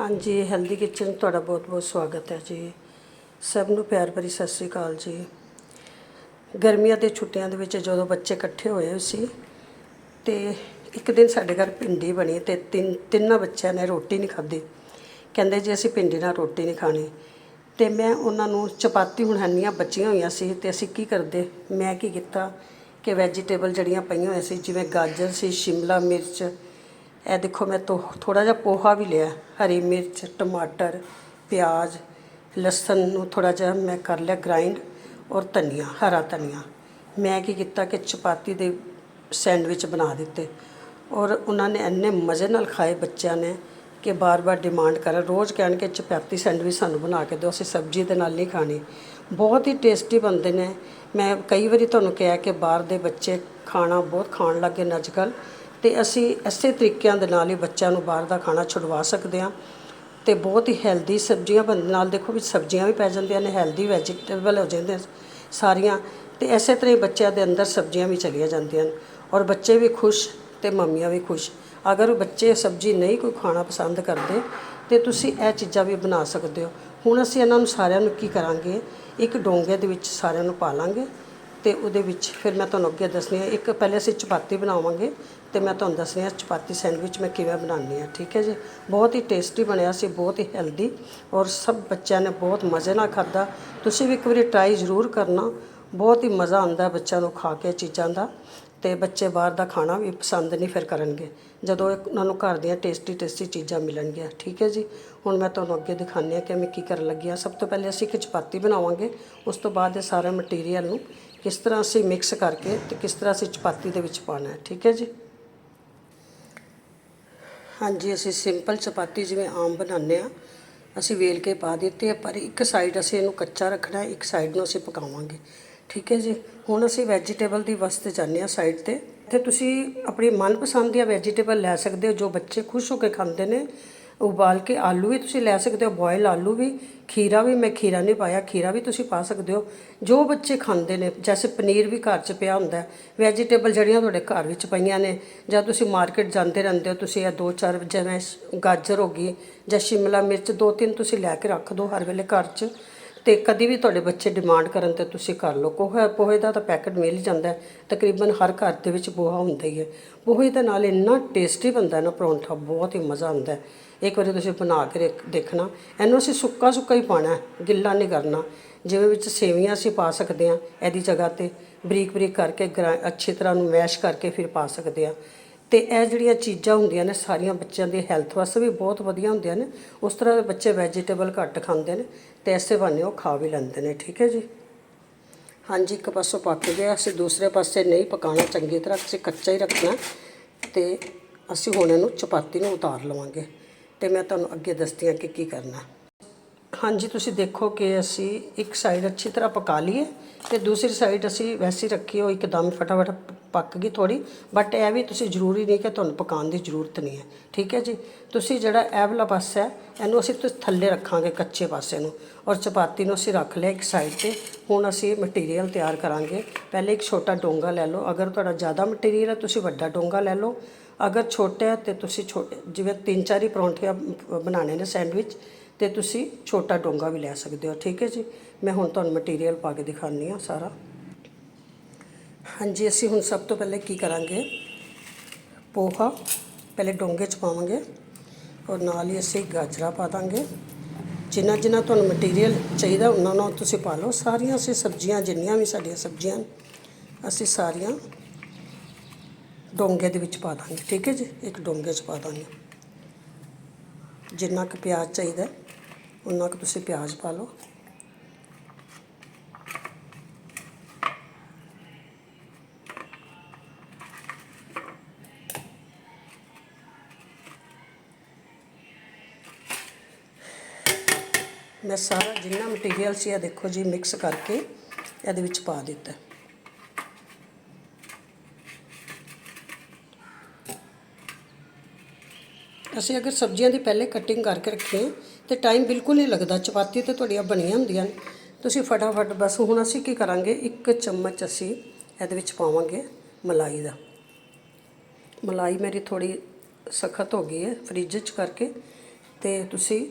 ਹਾਂਜੀ healthy kitchen ਤੁਹਾਡਾ ਬਹੁਤ-ਬਹੁਤ ਸਵਾਗਤ ਹੈ ਜੀ। ਸਭ ਨੂੰ ਪਿਆਰ ਭਰੀ ਸਤਿ ਸ੍ਰੀ ਅਕਾਲ ਜੀ। ਗਰਮੀਆਂ ਦੇ ਛੁੱਟੀਆਂ ਦੇ ਵਿੱਚ ਜਦੋਂ ਬੱਚੇ ਇਕੱਠੇ ਹੋਏ ਹੋਏ ਸੀ, ਤੇ ਇੱਕ ਦਿਨ ਸਾਡੇ ਘਰ ਭਿੰਡੀ ਬਣੀ ਤੇ ਤਿੰਨ, ਤਿੰਨਾਂ ਬੱਚਿਆਂ ਨੇ ਰੋਟੀ ਨਹੀਂ ਖਾਧੀ। ਕਹਿੰਦੇ ਜੀ, ਅਸੀਂ ਭਿੰਡੀ ਨਾਲ ਰੋਟੀ ਨਹੀਂ ਖਾਣੀ। ਤੇ ਮੈਂ ਉਹਨਾਂ ਨੂੰ ਚਪਾਤੀ ਹੁਣ ਹੰਨੀਆਂ ਬੱਚੀਆਂ ਹੋਈਆਂ ਸੀ ਤੇ ਅਸੀਂ ਕੀ ਕਰਦੇ? ਮੈਂ ਕੀ ਕੀਤਾ ਕਿ ਵੈਜੀਟੇਬਲ ਜਿਹੜੀਆਂ ਪਈਆਂ ਹੋਈਆਂ ਸੀ, ਜਿਵੇਂ ਗਾਜਰ ਸੀ, ਸ਼ਿਮਲਾ ਮਿਰਚ ਇਹ ਦੇਖੋ ਮੈਂ ਤੋ ਥੋੜਾ ਜਿਹਾ ਪੋਹਾ ਵੀ ਲਿਆ, ਹਰੀ ਮਿਰਚ, ਟਮਾਟਰ, ਪਿਆਜ਼, ਲਸਣ ਨੂੰ ਥੋੜਾ ਜਿਹਾ ਮੈਂ ਕਰ ਲਿਆ ਗ੍ਰਾਈਂਡ ਔਰ ਧਨੀਆ, ਹਰਾ ਧਨੀਆ। ਮੈਂ ਕੀ ਕੀਤਾ ਕਿ ਚਪਾਤੀ ਦੇ ਸੈਂਡਵਿਚ ਬਣਾ ਦਿੱਤੇ ਔਰ ਉਹਨਾਂ ਨੇ ਇੰਨੇ ਮਜ਼ੇ ਨਾਲ ਖਾਏ ਬੱਚਿਆਂ ਨੇ ਕਿ ਬਾਰ-ਬਾਰ ਡਿਮਾਂਡ ਕਰਨ ਰੋਜ਼ ਕਹਿਣ ਕਿ ਚਪਾਤੀ ਸੈਂਡਵਿਚ ਸਾਨੂੰ ਬਣਾ ਕੇ ਦਿਓ, ਅਸੀਂ ਸਬਜ਼ੀ ਦੇ ਨਾਲ ਨਹੀਂ ਖਾਣੀ। ਬਹੁਤ ਹੀ ਟੇਸਟੀ ਬਣਦੇ ਨੇ। ਮੈਂ ਕਈ ਵਾਰੀ ਤੁਹਾਨੂੰ ਕਿਹਾ ਕਿ ਬਾਹਰ ਦੇ ਬੱਚੇ ਖਾਣਾ ਬਹੁਤ ਖਾਣ ਲੱਗੇ ਨੇ ਅੱਜ ਕੱਲ੍ਹ ਤੇ ਅਸੀਂ ਇਸੇ ਤਰੀਕਿਆਂ ਦੇ ਨਾਲ ਹੀ ਬੱਚਿਆਂ ਨੂੰ ਬਾਹਰ ਦਾ ਖਾਣਾ ਛੁਡਵਾ ਸਕਦੇ ਹਾਂ ਤੇ ਬਹੁਤ ਹੀ ਹੈਲਦੀ ਸਬਜ਼ੀਆਂ ਬਣਨ ਨਾਲ ਦੇਖੋ ਵੀ ਸਬਜ਼ੀਆਂ ਵੀ ਪੈ ਜਾਂਦੀਆਂ ਨੇ ਹੈਲਦੀ ਵੈਜੀਟੇਬਲ ਹੋ ਜਾਂਦੇ ਸਾਰੀਆਂ ਤੇ ਇਸੇ ਤਰ੍ਹਾਂ ਹੀ ਬੱਚਿਆਂ ਦੇ ਅੰਦਰ ਸਬਜ਼ੀਆਂ ਵੀ ਚਲੀਆਂ ਜਾਂਦੀਆਂ ਨੇ ਔਰ ਬੱਚੇ ਵੀ ਖੁਸ਼ ਤੇ ਮੰਮੀਆਂ ਵੀ ਖੁਸ਼। ਅਗਰ ਬੱਚੇ ਸਬਜ਼ੀ ਨਹੀਂ ਕੋਈ ਖਾਣਾ ਪਸੰਦ ਕਰਦੇ ਤੇ ਤੁਸੀਂ ਇਹ ਚੀਜ਼ਾਂ ਵੀ ਬਣਾ ਸਕਦੇ ਹੋ। ਹੁਣ ਅਸੀਂ ਇਹਨਾਂ ਨੂੰ ਸਾਰਿਆਂ ਨੂੰ ਕੀ ਕਰਾਂਗੇ? ਇੱਕ ਡੋਂਗੇ ਦੇ ਵਿੱਚ ਸਾਰਿਆਂ ਨੂੰ ਪਾ ਲਾਂਗੇ ਤੇ ਉਹਦੇ ਵਿੱਚ ਫਿਰ ਮੈਂ ਤੁਹਾਨੂੰ ਅੱਗੇ ਦੱਸਦੀ ਹਾਂ। ਇੱਕ ਪਹਿਲੇ ਅਸੀਂ ਚਪਾਤੀ ਬਣਾਵਾਂਗੇ ਤੇ ਮੈਂ ਤੁਹਾਨੂੰ ਦੱਸਦੀ ਹਾਂ ਚਪਾਤੀ ਸੈਂਡਵਿਚ ਮੈਂ ਕਿਵੇਂ ਬਣਾਉਂਦੀ ਹਾਂ, ਠੀਕ ਹੈ ਜੀ? ਬਹੁਤ ਹੀ ਟੇਸਟੀ ਬਣਿਆ ਸੀ, ਬਹੁਤ ਹੀ ਹੈਲਦੀ ਔਰ ਸਭ ਬੱਚਿਆਂ ਨੇ ਬਹੁਤ ਮਜ਼ੇ ਨਾਲ ਖਾਧਾ। ਤੁਸੀਂ ਵੀ ਇੱਕ ਵਾਰੀ ਟਰਾਈ ਜ਼ਰੂਰ ਕਰਨਾ। ਬਹੁਤ ਹੀ ਮਜ਼ਾ ਆਉਂਦਾ ਬੱਚਿਆਂ ਨੂੰ ਖਾ ਕੇ ਚੀਜ਼ਾਂ ਦਾ। ਅਤੇ ਬੱਚੇ ਬਾਹਰ ਦਾ ਖਾਣਾ ਵੀ ਪਸੰਦ ਨਹੀਂ ਫਿਰ ਕਰਨਗੇ। ਜਦੋਂ ਇਹ- ਉਹਨਾਂ ਨੂੰ ਘਰ ਦੀਆਂ ਟੇਸਟੀ ਟੇਸਟੀ ਚੀਜ਼ਾਂ ਮਿਲਣਗੀਆਂ। ਠੀਕ ਹੈ ਜੀ? ਹੁਣ ਮੈਂ ਤੁਹਾਨੂੰ ਅੱਗੇ ਦਿਖਾਉਂਦੀ ਹਾਂ ਕਿ ਮੈਂ ਕੀ ਕਰਨ ਲੱਗੀ ਹਾਂ। ਸਭ ਤੋਂ ਪਹਿਲੇ ਅਸੀਂ ਇੱਕ ਚਪਾਤੀ ਬਣਾਵਾਂਗੇ। ਉਸ ਤੋਂ ਬਾਅਦ ਇਹ ਸਾਰੇ ਮਟੀਰੀਅਲ ਨੂੰ ਕਿਸ ਤਰ੍ਹਾਂ ਅਸੀਂ ਮਿਕਸ ਕਰਕੇ ਤੇ ਕਿਸ ਤਰ੍ਹਾਂ ਅਸੀਂ ਚਪਾਤੀ ਦੇ ਵਿੱਚ ਪਾਉਣਾ ਹੈ। ਠੀਕ ਹੈ ਜੀ? ਹਾਂਜੀ, ਅਸੀਂ ਸਿੰਪਲ ਚਪਾਤੀ ਜਿਵੇਂ ਆਮ ਬਣਾਉਂਦੇ ਆ ਅਸੀਂ ਵੇਲ ਕੇ ਪਾ ਦਿੱਤੇ ਆ ਪਰ ਇੱਕ ਸਾਈਡ ਅਸੀਂ ਇਹਨੂੰ ਕੱਚਾ ਰੱਖਣਾ ਇੱਕ ਸਾਈਡ ਨੂੰ ਅਸੀਂ ਪਕਾਵਾਂਗੇ। ਠੀਕ ਹੈ ਜੀ। ਹੁਣ ਅਸੀਂ ਵੈਜੀਟੇਬਲ ਦੀ ਵਾਸਤੇ ਜਾਂਦੇ ਆ ਸਾਈਡ ਤੇ। ਤੇ ਤੁਸੀਂ ਆਪਣੀ ਮਨਪਸੰਦ ਦੀਆਂ ਵੈਜੀਟੇਬਲ ਲੈ ਸਕਦੇ ਹੋ, ਜੋ ਬੱਚੇ ਖੁਸ਼ ਹੋ ਕੇ ਖਾਂਦੇ ਨੇ। ਉਬਾਲ ਕੇ ਆਲੂ ਵੀ ਤੁਸੀਂ ਲੈ ਸਕਦੇ ਹੋ ਬੋਇਲ ਆਲੂ ਵੀ। ਖੀਰਾ ਵੀ, ਮੈਂ ਖੀਰਾ ਨਹੀਂ ਪਾਇਆ, ਖੀਰਾ ਵੀ ਤੁਸੀਂ ਪਾ ਸਕਦੇ ਹੋ। ਜੋ ਬੱਚੇ ਖਾਂਦੇ ਨੇ, ਜੈਸੇ ਪਨੀਰ ਵੀ ਘਰ 'ਚ ਪਿਆ ਹੁੰਦਾ ਵੈਜੀਟੇਬਲ ਜਿਹੜੀਆਂ ਤੁਹਾਡੇ ਘਰ ਵਿੱਚ ਪਈਆਂ ਨੇ, ਜਾਂ ਤੁਸੀਂ ਮਾਰਕੀਟ ਜਾਂਦੇ ਰਹਿੰਦੇ ਹੋ, ਤੁਸੀਂ ਇਹ ਦੋ ਚਾਰ ਜਿਵੇਂ ਗਾਜਰ ਹੋ ਗਈ, ਜਾਂ ਸ਼ਿਮਲਾ ਮਿਰਚ, ਦੋ ਤਿੰਨ ਤੁਸੀਂ ਲੈ ਕੇ ਰੱਖ ਦਿਓ ਹਰ ਵੇਲੇ ਘਰ 'ਚ। ਤੇ ਕਦੀ ਵੀ ਤੁਹਾਡੇ ਬੱਚੇ ਡਿਮਾਂਡ ਕਰਨ ਤੇ ਤੁਸੀਂ ਕਰ ਲਓ ਪੋਹਾ ਪੋਹੇ ਦਾ ਤਾਂ ਪੈਕਟ ਮਿਲ ਹੀ ਜਾਂਦਾ ਤਕਰੀਬਨ ਹਰ ਘਰ ਦੇ ਵਿੱਚ ਪੋਹਾ ਹੁੰਦਾ ਹੀ ਹੈ। ਪੋਹੇ ਦੇ ਨਾਲ ਇੰਨਾ ਟੇਸਟੀ ਬਣਦਾ ਨਾ ਪਰੌਂਠਾ, ਬਹੁਤ ਹੀ ਮਜ਼ਾ ਆਉਂਦਾ ਇੱਕ ਵਾਰੀ ਤੁਸੀਂ ਬਣਾ ਕੇ ਦੇਖ- ਦੇਖਣਾ। ਇਹਨੂੰ ਅਸੀਂ ਸੁੱਕਾ ਸੁੱਕਾ ਹੀ ਪਾਣਾ ਗਿੱਲਾ ਨਹੀਂ ਕਰਨਾ। ਜਿਵੇਂ ਵਿੱਚ ਸੇਵੀਆਂ ਅਸੀਂ ਪਾ ਸਕਦੇ ਹਾਂ ਇਹਦੀ ਜਗ੍ਹਾ ਤੇ ਬਰੀਕ ਬਰੀਕ ਕਰਕੇ ਗਰਾ- ਅੱਛੀ ਤਰ੍ਹਾਂ ਨੂੰ ਮੈਸ਼ ਕਰਕੇ ਫਿਰ ਪਾ ਸਕਦੇ ਹਾਂ। ਤੇ ਇਹ ਜਿਹੜੀਆਂ ਚੀਜ਼ਾਂ ਹੁੰਦੀਆਂ ਨੇ ਸਾਰੀਆਂ ਬੱਚਿਆਂ ਦੀ ਹੈਲਥ ਵਾਸਤੇ ਵੀ ਬਹੁਤ ਵਧੀਆ ਹੁੰਦੀਆਂ ਨੇ। ਉਸ ਤਰ੍ਹਾਂ ਬੱਚੇ ਵੈਜੀਟੇਬਲ ਘੱਟ ਖਾਂਦੇ ਨੇ ਤੇ ਐਸੇ ਬਹਾਨੇ ਉਹ ਖਾ ਵੀ ਲੈਂਦੇ ਨੇ, ਠੀਕ ਹੈ ਜੀ? ਹਾਂਜੀ, ਇੱਕ ਪਾਸੋਂ ਪੱਕ ਗਿਆ। ਅਸੀਂ ਦੂਸਰੇ ਪਾਸੇ ਨਹੀਂ ਪਕਾਉਣਾ, ਚੰਗੀ ਤਰ੍ਹਾਂ ਅਸੀਂ ਕੱਚਾ ਹੀ ਰੱਖਣਾ ਤੇ ਅਸੀਂ ਹੁਣ ਇਹਨੂੰ ਚਪਾਤੀ ਨੂੰ ਉਤਾਰ ਲਵਾਂਗੇ ਤੇ ਮੈਂ ਤੁਹਾਨੂੰ ਅੱਗੇ ਦੱਸਦੀ ਹਾਂ ਕਿ ਕੀ ਕਰਨਾ। ਹਾਂਜੀ, ਤੁਸੀਂ ਦੇਖੋ ਕਿ ਅਸੀਂ ਇੱਕ ਸਾਈਡ ਅੱਛੀ ਤਰ੍ਹਾਂ ਪਕਾ ਲਈਏ ਤੇ ਦੂਸਰੀ ਸਾਈਡ ਅਸੀਂ ਵੈਸੇ ਹੀ ਰੱਖੀ, ਉਹ ਇੱਕਦਮ ਫਟਾਫਟ ਪੱਕ ਗਈ ਥੋੜੀ ਬਟ ਇਹ ਵੀ ਤੁਸੀਂ ਜ਼ਰੂਰੀ ਨਹੀਂ ਕਿ ਤੁਹਾਨੂੰ ਪਕਾਉਣ ਦੀ ਜ਼ਰੂਰਤ ਨਹੀਂ ਹੈ, ਠੀਕ ਹੈ ਜੀ? ਤੁਸੀਂ ਜਿਹੜਾ ਇਹ ਵਾਲਾ ਪਾਸਾ ਹੈ ਇਹਨੂੰ ਅਸੀਂ ਤੁ- ਥੱਲੇ ਰੱਖਾਂਗੇ ਕੱਚੇ ਪਾਸੇ ਨੂੰ ਔਰ ਚਪਾਤੀ ਨੂੰ ਅਸੀਂ ਰੱਖ ਲਿਆ ਇੱਕ ਸਾਈਡ ਤੇ, ਹੁਣ ਅਸੀਂ ਮਟੀਰੀਅਲ ਤਿਆਰ ਕਰਾਂਗੇ। ਪਹਿਲੇ ਇੱਕ ਛੋਟਾ ਡੋਂਗਾ ਲੈ ਲਓ, ਅਗਰ ਤੁਹਾਡਾ ਜ਼ਿਆਦਾ ਮਟੀਰੀਅਲ ਹੈ, ਤੁਸੀਂ ਵੱਡਾ ਡੋਂਗਾ ਲੈ ਲਓ। ਅਗਰ ਛੋਟਾ ਹੈ ਤੇ ਤੁਸੀਂ ਛੋਟੇ ਜਿਵੇਂ ਤਿੰਨ ਚਾਰ ਹੀ ਪਰੌਂਠੇ ਬਣਾਉਣੇ ਨੇ ਸੈਂਡਵਿਚ, ਤੇ ਤੁਸੀਂ ਛੋਟਾ ਡੋਂਗਾ ਵੀ ਲੈ ਸਕਦੇ ਹੋ, ਠੀਕ ਹੈ ਜੀ? ਮੈਂ ਹੁਣ ਤੁਹਾਨੂੰ ਮਟੀਰੀਅਲ ਪਾ ਕੇ ਦਿਖਾਉਂਦੀ ਹਾਂ ਸਾਰਾ। ਹਾਂਜੀ, ਅਸੀਂ ਹੁਣ ਸਭ ਤੋਂ ਪਹਿਲੇ ਕੀ ਕਰਾਂਗੇ? ਪੋਹਾ, ਪਹਿਲੇ ਡੋਂਗੇ ਚ ਪਾਵਾਂਗੇ ਔਰ ਨਾਲ ਹੀ ਅਸੀਂ ਗਾਜਰਾ ਪਾ ਦਾਂਗੇ। ਜਿੰਨਾ ਜਿੰਨਾ ਤੁਹਾਨੂੰ ਮਟੀਰੀਅਲ ਚਾਹੀਦਾ ਉਹਨਾਂ ਨਾਲ ਤੁਸੀਂ ਪਾ ਲਓ। ਸਾਰੀਆਂ ਅਸੀਂ ਸਬਜ਼ੀਆਂ, ਜਿੰਨੀਆਂ ਵੀ ਸਾਡੀਆਂ ਸਬਜ਼ੀਆਂ ਅਸੀਂ ਸਾਰੀਆਂ ਡੋਂਗੇ ਦੇ ਵਿੱਚ ਪਾ ਦਾਂਗੇ। ਠੀਕ ਹੈ ਜੀ? ਇੱਕ ਡੋਂਗੇ 'ਚ ਪਾ ਦਾਂਗੇ। ਜਿੰਨਾ ਕੁ ਪਿਆਜ਼ ਚਾਹੀਦਾ, ਉਨਾ ਕੁ ਤੁਸੀਂ ਪਿਆਜ਼ ਪਾ ਲਓ। ਮੈਂ ਸਾਰਾ ਜਿੰਨਾ ਮਟੀਰੀਅਲ ਸੀ ਇਹ ਦੇਖੋ ਜੀ ਮਿਕਸ ਕਰਕੇ ਇਹਦੇ ਵਿੱਚ ਪਾ ਦਿੱਤਾ। ਅਸੀਂ ਅਗਰ ਸਬਜ਼ੀਆਂ ਦੀ ਪਹਿਲੇ ਕਟਿੰਗ ਕਰਕੇ ਰੱਖੀਏ ਤੇ ਟਾਈਮ ਬਿਲਕੁਲ ਨਹੀਂ ਲੱਗਦਾ। ਚਪਾਤੀ ਤੇ ਤੁਹਾਡੀਆਂ ਬਣੀਆਂ ਹੁੰਦੀਆਂ ਨੇ। ਤੁਸੀਂ ਫਟਾਫਟ ਬਸ ਹੁਣ ਅਸੀਂ ਕੀ ਕਰਾਂਗੇ, ਇੱਕ ਚਮਚ ਅਸੀਂ ਇਹਦੇ ਵਿੱਚ ਪਾਵਾਂਗੇ ਮਲਾਈ ਦਾ। ਮਲਾਈ ਮੇਰੀ ਥੋੜੀ ਸਖਤ ਹੋ ਗਈ ਹੈ ਫ੍ਰਿਜ 'ਚ ਕਰਕੇ। ਤੇ ਤੁਸੀਂ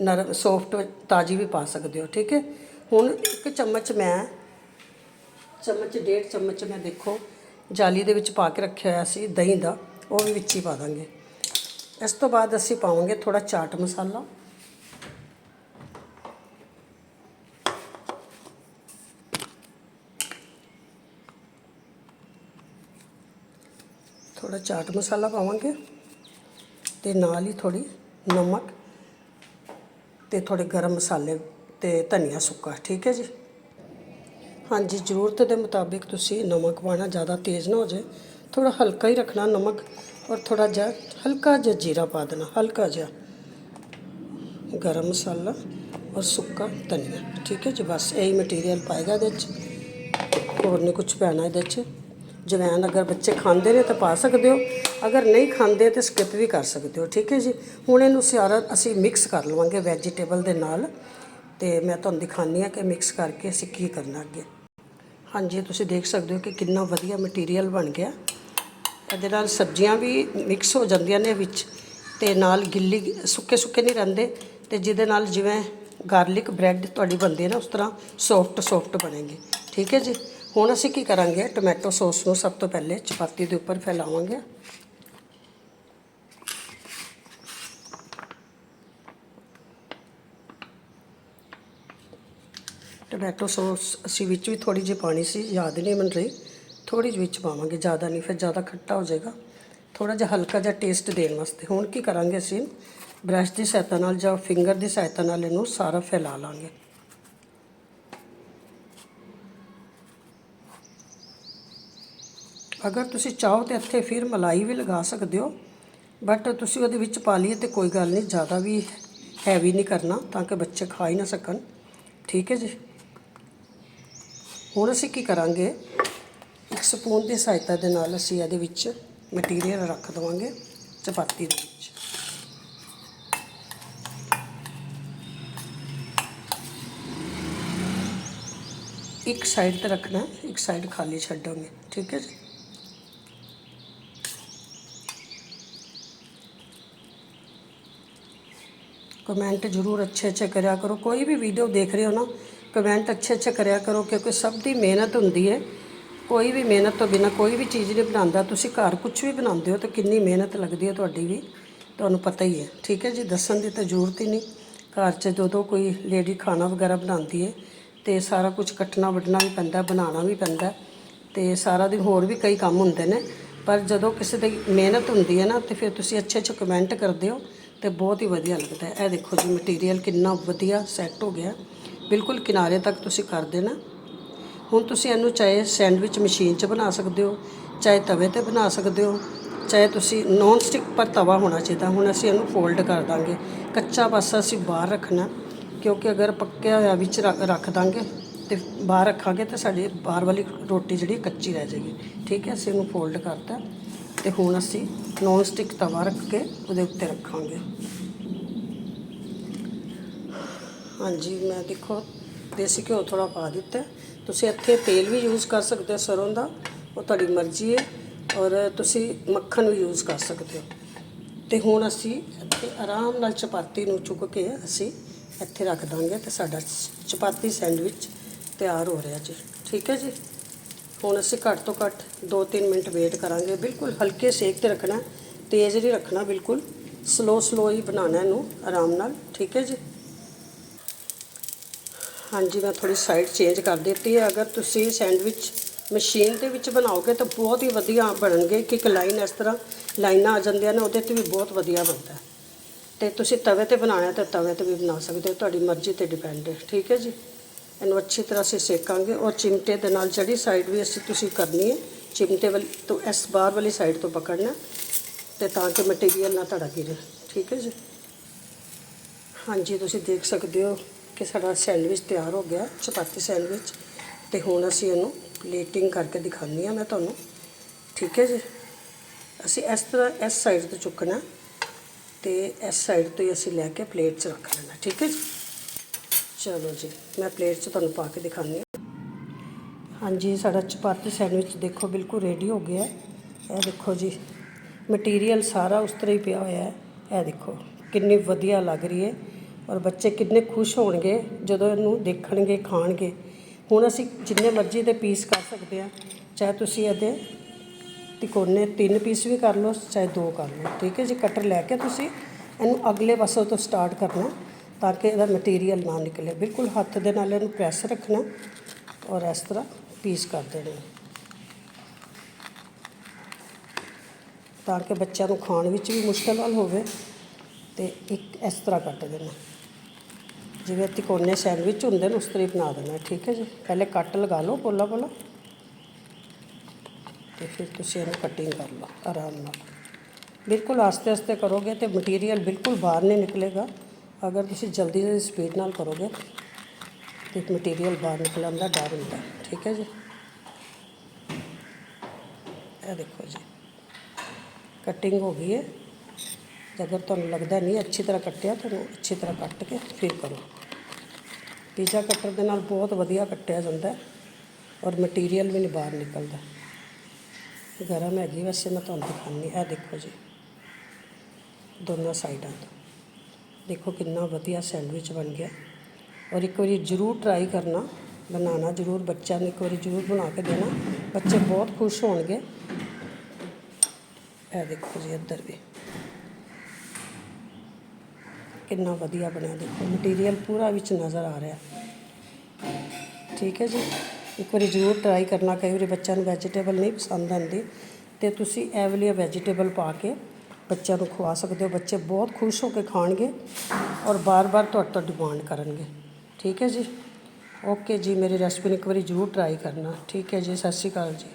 ਨਰਮ ਸੌਫਟ ਤਾਜੀ ਵੀ ਪਾ ਸਕਦੇ ਹੋ, ਠੀਕ ਹੈ? ਹੁਣ ਇੱਕ ਚਮਚ ਮੈਂ, ਚਮਚ, ਡੇਢ ਚਮਚ ਮੈਂ ਦੇਖੋ, ਜਾਲੀ ਦੇ ਵਿੱਚ ਪਾ ਕੇ ਰੱਖਿਆ ਹੋਇਆ ਸੀ, ਦਹੀਂ ਦਾ, ਉਹ ਵੀ ਵਿੱਚ ਹੀ ਪਾ ਦਾਂਗੇ। ਇਸ ਤੋਂ ਬਾਅਦ ਅਸੀਂ ਪਾਵਾਂਗੇ ਥੋੜਾ ਚਾਟ ਮਸਾਲਾ। ਥੋੜਾ ਚਾਟ ਮਸਾਲਾ ਪਾਵਾਂਗੇ ਤੇ ਨਾਲ ਹੀ ਥੋੜੀ ਨਮਕ ਤੇ ਥੋੜੇ ਗਰਮ ਮਸਾਲੇ ਤੇ ਧਨੀਆ ਸੁੱਕਾ, ਠੀਕ ਹੈ ਜੀ? ਹਾਂਜੀ, ਜ਼ਰੂਰਤ ਦੇ ਮੁਤਾਬਿਕ ਤੁਸੀਂ ਨਮਕ ਪਾਣਾ ਜ਼ਿਆਦਾ ਤੇਜ਼ ਨਾ ਹੋ ਜਾਏ। ਥੋੜਾ ਹਲਕਾ ਹੀ ਰੱਖਣਾ ਨਮਕ ਔਰ ਥੋੜਾ ਜਿਹਾ ਹਲਕਾ ਜਿਹਾ ਜੀਰਾ ਪਾ ਦੇਣਾ, ਹਲਕਾ ਜਿਹਾ। ਗਰਮ ਮਸਾਲਾ ਔਰ ਸੁੱਕਾ ਧਨੀਆ, ਠੀਕ ਹੈ ਜੀ? ਬਸ ਇਹੀ ਮਟੀਰੀਅਲ ਪਾਏਗਾ ਇਹਦੇ 'ਚ ਹੋਰ ਨਹੀਂ ਕੁਝ ਪੈਣਾ ਇਹਦੇ 'ਚ ਜਵੈਨ ਅਗਰ ਬੱਚੇ ਖਾਂਦੇ ਨੇ ਤਾਂ ਪਾ ਸਕਦੇ ਹੋ। ਅਗਰ ਨਹੀਂ ਖਾਂਦੇ ਤਾਂ ਸਕਿਪ ਵੀ ਕਰ ਸਕਦੇ ਹੋ, ਠੀਕ ਹੈ ਜੀ। ਹੁਣ ਇਹਨੂੰ ਸਾਰਾ ਅਸੀਂ ਮਿਕਸ ਕਰ ਲਵਾਂਗੇ ਵੈਜੀਟੇਬਲ ਦੇ ਨਾਲ। ਤੇ ਮੈਂ ਤੁਹਾਨੂੰ ਦਿਖਾਉਂਦੀ ਹਾਂ ਕਿ ਮਿਕਸ ਕਰਕੇ ਅਸੀਂ ਕੀ ਕਰਨਾ ਅੱਗੇ। ਹਾਂਜੀ, ਤੁਸੀਂ ਦੇਖ ਸਕਦੇ ਹੋ ਕਿ ਕਿੰਨਾ ਵਧੀਆ ਮਟੀਰੀਅਲ ਬਣ ਗਿਆ। ਇਹਦੇ ਨਾਲ ਸਬਜ਼ੀਆਂ ਵੀ ਮਿਕਸ ਹੋ ਜਾਂਦੀਆਂ ਨੇ ਵਿੱਚ। ਤੇ ਨਾਲ ਗਿੱਲੀ ਸੁੱਕੇ ਸੁੱਕੇ ਨਹੀਂ ਰਹਿੰਦੇ। ਤੇ ਜਿਹਦੇ ਨਾਲ ਜਿਵੇਂ ਗਾਰਲਿਕ ਬ੍ਰੈਡ ਤੁਹਾਡੀ ਬਣਦੀ ਹੈ ਨਾ, ਉਸ ਤਰ੍ਹਾਂ ਸੌਫਟ ਸੌਫਟ ਬਣੇਗੀ। ਠੀਕ ਹੈ ਜੀ। ਹੁਣ ਅਸੀਂ ਕੀ ਕਰਾਂਗੇ? ਟੋਮੈਟੋ ਸੌਸ ਨੂੰ ਸਭ ਤੋਂ ਪਹਿਲੇ ਚਪਾਤੀ ਦੇ ਉੱਪਰ ਫੈਲਾਵਾਂਗੇ। ਟੋਮੈਟੋ ਸੌਸ ਅਸੀਂ ਵਿੱਚ ਵੀ ਥੋੜੀ ਜਿਹੀ ਪਾਣੀ ਸੀ, ਯਾਦ ਨਹੀਂ ਮੈਨੂੰ ਰਹੀ। ਥੋੜੀ ਜਿਹੀ ਵਿੱਚ ਪਾਵਾਂਗੇ, ਜ਼ਿਆਦਾ ਨਹੀਂ, ਫਿਰ ਜ਼ਿਆਦਾ ਖੱਟਾ ਹੋ ਜਾਏਗਾ। ਥੋੜਾ ਜਿਹਾ ਹਲਕਾ ਜਿਹਾ ਟੇਸਟ ਦੇਣ ਵਾਸਤੇ। ਹੁਣ ਕੀ ਕਰਾਂਗੇ ਅਸੀਂ? ਬ੍ਰਸ਼ ਦੀ ਸਹਾਇਤਾ ਨਾਲ ਜਾਂ ਫਿੰਗਰ ਦੀ ਸਹਾਇਤਾ ਨਾਲ ਇਹਨੂੰ ਸਾਰਾ ਫੈਲਾ ਲਾਂਗੇ। ਅਗਰ ਤੁਸੀਂ ਚਾਹੋ ਤੇ ਇੱਥੇ ਫਿਰ ਮਲਾਈ ਵੀ ਲਗਾ ਸਕਦੇ ਹੋ ਬਟ ਤੁਸੀਂ ਉਹਦੇ ਵਿੱਚ ਪਾ ਲਈਏ ਤੇ ਕੋਈ ਗੱਲ ਨਹੀਂ, ਜ਼ਿਆਦਾ ਵੀ ਹੈਵੀ ਨਹੀਂ ਕਰਨਾ ਤਾਂ ਕਿ ਬੱਚੇ ਖਾ ਹੀ ਨਾ ਸਕਣ। ਠੀਕ ਹੈ ਜੀ? ਹੁਣ ਅਸੀਂ ਕੀ ਕਰਾਂਗੇ? ਇੱਕ ਸਪੂਨ ਦੀ ਸਹਾਇਤਾ ਦੇ ਨਾਲ ਅਸੀਂ ਇਹਦੇ ਵਿੱਚ ਮਟੀਰੀਅਲ ਰੱਖ ਦਵਾਂਗੇ ਚਪਾਤੀ ਦੇ ਵਿੱਚ। ਇੱਕ ਸਾਈਡ ਤੇ ਰੱਖਣਾ, ਇੱਕ ਸਾਈਡ ਖਾਲੀ ਛੱਡਾਂਗੇ। ਠੀਕ ਹੈ ਜੀ? ਕਮੈਂਟ ਜ਼ਰੂਰ ਅੱਛੇ ਅੱਛੇ ਕਰਿਆ ਕਰੋ। ਕੋਈ ਵੀ ਵੀਡੀਓ ਦੇਖ ਰਹੇ ਹੋ ਨਾ, ਕਮੈਂਟ ਅੱਛੇ ਅੱਛੇ ਕਰਿਆ ਕਰੋ ਕਿਉਂਕਿ ਸਭ ਦੀ ਮਿਹਨਤ ਹੁੰਦੀ ਹੈ। ਕੋਈ ਵੀ ਮਿਹਨਤ ਤੋਂ ਬਿਨਾ ਕੋਈ ਵੀ ਚੀਜ਼ ਨਹੀਂ ਬਣਾਉਂਦਾ। ਤੁਸੀਂ ਘਰ ਕੁਝ ਵੀ ਬਣਾਉਂਦੇ ਹੋ ਤਾਂ ਕਿੰਨੀ ਮਿਹਨਤ ਲੱਗਦੀ ਹੈ ਤੁਹਾਡੀ ਵੀ, ਤੁਹਾਨੂੰ ਪਤਾ ਹੀ ਹੈ। ਠੀਕ ਹੈ ਜੀ, ਦੱਸਣ ਦੀ ਤਾਂ ਜ਼ਰੂਰਤ ਹੀ ਨਹੀਂ। ਘਰ 'ਚ ਜਦੋਂ ਕੋਈ ਲੇਡੀ ਖਾਣਾ ਵਗੈਰਾ ਬਣਾਉਂਦੀ ਹੈ ਤੇ ਸਾਰਾ ਕੁਝ ਕੱਟਣਾ ਵੱਢਣਾ ਵੀ ਪੈਂਦਾ, ਬਣਾਉਣਾ ਵੀ ਪੈਂਦਾ ਤੇ ਸਾਰਾ ਦਿਨ ਹੋਰ ਵੀ ਕਈ ਕੰਮ ਹੁੰਦੇ ਨੇ। ਪਰ ਜਦੋਂ ਕਿਸੇ ਦੀ ਮਿਹਨਤ ਹੁੰਦੀ ਹੈ ਨਾ, ਤੇ ਫਿਰ ਤੁਸੀਂ ਅੱਛੇ ਅੱਛੇ ਕਮੈਂਟ ਕਰਦੇ ਹੋ ਤੇ ਬਹੁਤ ਹੀ ਵਧੀਆ ਲੱਗਦਾ ਹੈ। ਇਹ ਦੇਖੋ ਜੀ ਮਟੀਰੀਅਲ ਕਿੰਨਾ ਵਧੀਆ ਸੈੱਟ ਹੋ ਗਿਆ। ਬਿਲਕੁਲ ਕਿਨਾਰੇ ਤੱਕ ਤੁਸੀਂ ਕਰ ਦੇਣਾ। ਹੁਣ ਤੁਸੀਂ ਇਹਨੂੰ ਚਾਹੇ ਸੈਂਡਵਿਚ ਮਸ਼ੀਨ 'ਚ ਬਣਾ ਸਕਦੇ ਹੋ, ਚਾਹੇ ਤਵੇ ਤੇ ਬਣਾ ਸਕਦੇ ਹੋ, ਚਾਹੇ ਤੁਸੀਂ ਨੌਨ ਸਟਿਕ ਪਰ ਤਵਾ ਹੋਣਾ ਚਾਹੀਦਾ। ਹੁਣ ਅਸੀਂ ਇਹਨੂੰ ਫੋਲਡ ਕਰ ਦਾਂਗੇ। ਕੱਚਾ ਪਾਸਾ ਅਸੀਂ ਬਾਹਰ ਰੱਖਣਾ, ਕਿਉਂਕਿ ਅਗਰ ਪੱਕਿਆ ਹੋਇਆ ਵਿੱਚ ਰੱਖ ਦਾਂਗੇ ਤੇ ਬਾਹਰ ਰੱਖਾਂਗੇ ਤਾਂ ਸਾਡੀ ਬਾਹਰ ਵਾਲੀ ਰੋਟੀ ਜਿਹੜੀ ਕੱਚੀ ਰਹਿ ਜਾਏਗੀ। ਠੀਕ ਹੈ, ਅਸੀਂ ਇਹਨੂੰ ਫੋਲਡ ਕਰਤਾ। ਤੇ ਹੁਣ ਅਸੀਂ ਨੌਨ ਸਟਿਕ ਤਵਾ ਰੱਖ ਕੇ ਉਹਦੇ ਉੱਤੇ ਰੱਖਾਂਗੇ। ਹਾਂਜੀ, ਮੈਂ ਦੇਖੋ, ਦੇਸੀ ਘਿਓ ਥੋੜਾ ਪਾ ਦਿੱਤਾ। ਤੁਸੀਂ ਇੱਥੇ ਤੇਲ ਵੀ ਯੂਜ਼ ਕਰ ਸਕਦੇ ਹੋ ਸਰੋਂ ਦਾ, ਉਹ ਤੁਹਾਡੀ ਮਰਜ਼ੀ ਹੈ। ਔਰ ਤੁਸੀਂ ਮੱਖਣ ਵੀ ਯੂਜ਼ ਕਰ ਸਕਦੇ ਹੋ। ਤੇ ਹੁਣ ਅਸੀਂ ਇੱਥੇ ਆਰਾਮ ਨਾਲ ਚਪਾਤੀ ਨੂੰ ਚੁੱਕ ਕੇ ਅਸੀਂ ਇੱਥੇ ਰੱਖ ਦਾਂਗੇ ਤੇ ਸਾਡਾ ਚਪਾਤੀ ਸੈਂਡਵਿਚ ਤਿਆਰ ਹੋ ਰਿਹਾ ਜੀ। ਠੀਕ ਹੈ ਜੀ? ਹੁਣ ਅਸੀਂ ਘੱਟ ਤੋਂ ਘੱਟ 2-3 ਮਿੰਟ ਵੇਟ ਕਰਾਂਗੇ। ਬਿਲਕੁਲ ਹਲਕੇ ਸੇਕ ਤੇ ਰੱਖਣਾ ਤੇਜ਼ ਨਹੀਂ ਰੱਖਣਾ, ਬਿਲਕੁਲ ਸਲੋ ਸਲੋ ਹੀ ਬਣਾਉਣਾ ਇਹਨੂੰ ਆਰਾਮ ਨਾਲ। ਠੀਕ ਹੈ ਜੀ? ਹਾਂਜੀ, ਮੈਂ ਥੋੜੀ ਸਾਈਡ ਚੇਂਜ ਕਰ ਦਿੱਤੀ ਹੈ। ਅਗਰ ਤੁਸੀਂ ਸੈਂਡਵਿਚ ਮਸ਼ੀਨ ਦੇ ਵਿੱਚ ਬਣਾਓਗੇ ਤਾਂ ਬਹੁਤ ਹੀ ਵਧੀਆ ਬਣਨਗੇ ਕਿ ਇੱਕ ਲਾਈਨ ਇਸ ਤਰ੍ਹਾਂ ਲਾਈਨਾਂ ਆ ਜਾਂਦੀਆਂ ਨੇ, ਉਹਦੇ ਤੇ ਵੀ ਬਹੁਤ ਵਧੀਆ ਬਣਦਾ ਹੈ। ਤੇ ਤੁਸੀਂ ਤਵੇ ਤੇ ਬਣਾਉਣਾ ਤਾਂ ਤਵੇ ਤੇ ਵੀ ਬਣਾ ਸਕਦੇ ਹੋ। ਤੁਹਾਡੀ ਮਰਜ਼ੀ ਤੇ ਡਿਪੈਂਡ ਹੈ। ਠੀਕ ਹੈ ਜੀ? ਇਹਨੂੰ ਅੱਛੀ ਤਰ੍ਹਾਂ ਅਸੀਂ ਸੇਕਾਂਗੇ ਔਰ ਚਿਮਟੇ ਦੇ ਨਾਲ ਜਿਹੜੀ ਸਾਈਡ ਵੀ ਅਸੀਂ ਤੁਸੀਂ ਕਰਨੀ ਹੈ, ਚਿਮਟੇ ਵਾਲੀ ਤੋਂ ਇਸ ਬਾਹਰ ਵਾਲੀ ਸਾਈਡ ਤੋਂ ਪਕੜਨਾ ਤੇ ਤਾਂ ਕਿ ਮਟੀਰੀਅਲ ਨਾ ਤੁਹਾਡਾ ਗਿਰੇ। ਠੀਕ ਹੈ ਜੀ? ਹਾਂਜੀ, ਤੁਸੀਂ ਦੇਖ ਸਕਦੇ ਹੋ ਕਿ ਸਾਡਾ ਸੈਂਡਵਿਚ ਤਿਆਰ ਹੋ ਗਿਆ, ਚਪਾਤੀ ਸੈਂਡਵਿਚ ਤੇ ਹੁਣ ਅਸੀਂ ਇਹਨੂੰ ਪਲੇਟਿੰਗ ਕਰਕੇ ਦਿਖਾਉਂਦੀ ਹਾਂ ਮੈਂ ਤੁਹਾਨੂੰ। ਠੀਕ ਹੈ ਜੀ? ਅਸੀਂ ਇਸ ਤਰ੍ਹਾਂ ਇਸ ਸਾਈਡ ਤੋਂ ਚੁੱਕਣਾ ਤੇ ਇਸ ਸਾਈਡ ਤੋਂ ਹੀ ਅਸੀਂ ਲੈ ਕੇ ਪਲੇਟ 'ਚ ਰੱਖ ਲੈਣਾ। ਠੀਕ ਹੈ ਜੀ? ਚਲੋ ਜੀ, ਮੈਂ ਪਲੇਟ 'ਚ ਤੁਹਾਨੂੰ ਪਾ ਕੇ ਦਿਖਾਉਂਦੀ ਹਾਂ। ਹਾਂਜੀ, ਸਾਡਾ ਚਪਾਤੀ ਸੈਂਡਵਿਚ ਦੇਖੋ, ਬਿਲਕੁਲ ਰੈਡੀ ਹੋ ਗਿਆ। ਇਹ ਦੇਖੋ ਜੀ ਮਟੀਰੀਅਲ ਸਾਰਾ ਉਸ ਤਰ੍ਹਾਂ ਹੀ ਪਿਆ ਹੋਇਆ ਹੈ। ਇਹ ਦੇਖੋ, ਕਿੰਨੀ ਵਧੀਆ ਲੱਗ ਰਹੀ ਹੈ ਔਰ ਬੱਚੇ ਕਿੰਨੇ ਖੁਸ਼ ਹੋਣਗੇ ਜਦੋਂ ਇਹਨੂੰ ਦੇਖਣਗੇ, ਖਾਣਗੇ। ਹੁਣ ਅਸੀਂ ਜਿੰਨੇ ਮਰਜ਼ੀ ਦੇ ਪੀਸ ਕਰ ਸਕਦੇ ਆ ਚਾਹੇ ਤੁਸੀਂ ਇਹਦੇ ਤਿਕੋਨੇ ਤਿੰਨ ਪੀਸ ਵੀ ਕਰ ਲਓ, ਚਾਹੇ ਦੋ ਕਰ ਲਓ। ਠੀਕ ਹੈ ਜੀ ਕਟਰ ਲੈ ਕੇ ਤੁਸੀਂ ਇਹਨੂੰ ਅਗਲੇ ਪਾਸੋਂ ਤੋਂ ਸਟਾਰਟ ਕਰਨਾ। ਤਾਂ ਕਿ ਇਹਦਾ ਮਟੀਰੀਅਲ ਨਾ ਨਿਕਲੇ। ਬਿਲਕੁਲ ਹੱਥ ਦੇ ਨਾਲ ਇਹਨੂੰ ਪ੍ਰੈਸ ਰੱਖਣਾ ਔਰ ਇਸ ਤਰ੍ਹਾਂ ਪੀਸ ਕਰ ਦੇਣੇ। ਤਾਂ ਕਿ ਬੱਚਿਆਂ ਨੂੰ ਖਾਣ ਵਿੱਚ ਵੀ ਮੁਸ਼ਕਲ ਨਾਲ ਹੋਵੇ ਤੇ ਇੱਕ ਇਸ ਤਰ੍ਹਾਂ ਕੱਟ ਦੇਣਾ। ਜਿਵੇਂ ਤਿਕੋਨੇ ਸੈਂਡਵਿਚ ਹੁੰਦੇ ਨੇ, ਉਸ ਤਰ੍ਹਾਂ ਹੀ ਬਣਾ ਦੇਣਾ, ਠੀਕ ਹੈ ਜੀ? ਪਹਿਲੇ ਕੱਟ ਲਗਾ ਲਓ ਪੋਲਾ ਪੋਲਾ। ਤੇ ਫਿਰ ਤੁਸੀਂ ਇਹਨੂੰ ਕਟਿੰਗ ਕਰ ਲਓ, ਆਰਾਮ ਨਾਲ। ਬਿਲਕੁਲ ਆਸਤੇ ਆਸਤੇ ਕਰੋਗੇ ਤੇ ਮਟੀਰੀਅਲ ਬਿਲਕੁਲ ਬਾਹਰ ਨਹੀਂ ਨਿਕਲੇਗਾ। ਅਗਰ ਤੁਸੀਂ ਜਲਦੀ ਜਲਦੀ ਸਪੀਡ ਨਾਲ ਕਰੋਗੇ ਤੇ ਮਟੀਰੀਅਲ ਬਾਹਰ ਨਿਕਲਣ ਦਾ ਡਰ ਹੁੰਦਾ ਠੀਕ ਹੈ ਜੀ ਇਹ ਦੇਖੋ ਜੀ ਕਟਿੰਗ ਹੋ ਗਈ ਹੈ ਤੇ ਅਗਰ ਤੁਹਾਨੂੰ ਲੱਗਦਾ ਨਹੀਂ ਅੱਛੀ ਤਰ੍ਹਾਂ ਕੱਟਿਆ ਤਾਂ ਉਹਨੂੰ ਅੱਛੀ ਤਰ੍ਹਾਂ ਕੱਟ ਕੇ ਫਿਰ ਕਰੋ ਪੀਜ਼ਾ ਕਟਰ ਦੇ ਨਾਲ ਬਹੁਤ ਵਧੀਆ ਕੱਟਿਆ ਜਾਂਦਾ ਹੈ ਔਰ ਮਟੀਰੀਅਲ ਵੀ ਨਹੀਂ ਬਾਹਰ ਨਿਕਲਦਾ ਗਰਮ ਹੈਗੀ ਵੈਸੇ ਮੈਂ ਤੁਹਾਨੂੰ ਦਿਖਾਉਂਦੀ ਇਹ ਦੇਖੋ ਜੀ ਦੋਨੋਂ ਸਾਈਡਾਂ ਤੋਂ ਦੇਖੋ ਕਿੰਨਾ ਵਧੀਆ ਸੈਂਡਵਿਚ ਬਣ ਗਿਆ। ਔਰ ਇੱਕ ਵਾਰੀ ਜ਼ਰੂਰ ਟਰਾਈ ਕਰਨਾ, ਬਣਾਉਣਾ ਜ਼ਰੂਰ, ਬੱਚਿਆਂ ਨੂੰ ਇੱਕ ਵਾਰੀ ਜ਼ਰੂਰ ਬਣਾ ਕੇ ਦੇਣਾ। ਬੱਚੇ ਬਹੁਤ ਖੁਸ਼ ਹੋਣਗੇ। ਇਹ ਦੇਖੋ ਜੀ ਇੱਧਰ ਵੀ। ਕਿੰਨਾ ਵਧੀਆ ਬਣਿਆ ਦੇਖੋ ਮਟੀਰੀਅਲ ਪੂਰਾ ਵਿੱਚ ਨਜ਼ਰ ਆ ਰਿਹਾ। ਠੀਕ ਹੈ ਜੀ। ਇੱਕ ਵਾਰੀ ਜ਼ਰੂਰ ਟਰਾਈ ਕਰਨਾ, ਕਈ ਵਾਰੀ ਬੱਚਿਆਂ ਨੂੰ ਵੈਜੀਟੇਬਲ ਨਹੀਂ ਪਸੰਦ ਆਉਂਦੀ। ਤੇ ਤੁਸੀਂ ਇਹ ਵਾਲੀ ਵੈਜੀਟੇਬਲ ਪਾ ਕੇ ਬੱਚਿਆਂ ਨੂੰ ਖਵਾ ਸਕਦੇ ਹੋ। ਬੱਚੇ ਬਹੁਤ ਖੁਸ਼ ਹੋ ਕੇ ਖਾਣਗੇ ਔਰ ਬਾਰ-ਬਾਰ ਤੁਹਾਡੇ ਤੋਂ ਡਿਮਾਂਡ ਕਰਨਗੇ। ਠੀਕ ਹੈ ਜੀ? ਓਕੇ ਜੀ, ਮੇਰੀ ਰੈਸਪੀ ਨੂੰ ਇੱਕ ਵਾਰੀ ਜ਼ਰੂਰ ਟਰਾਈ ਕਰਨਾ। ਠੀਕ ਹੈ ਜੀ, ਸਤਿ ਸ਼੍ਰੀ ਅਕਾਲ ਜੀ।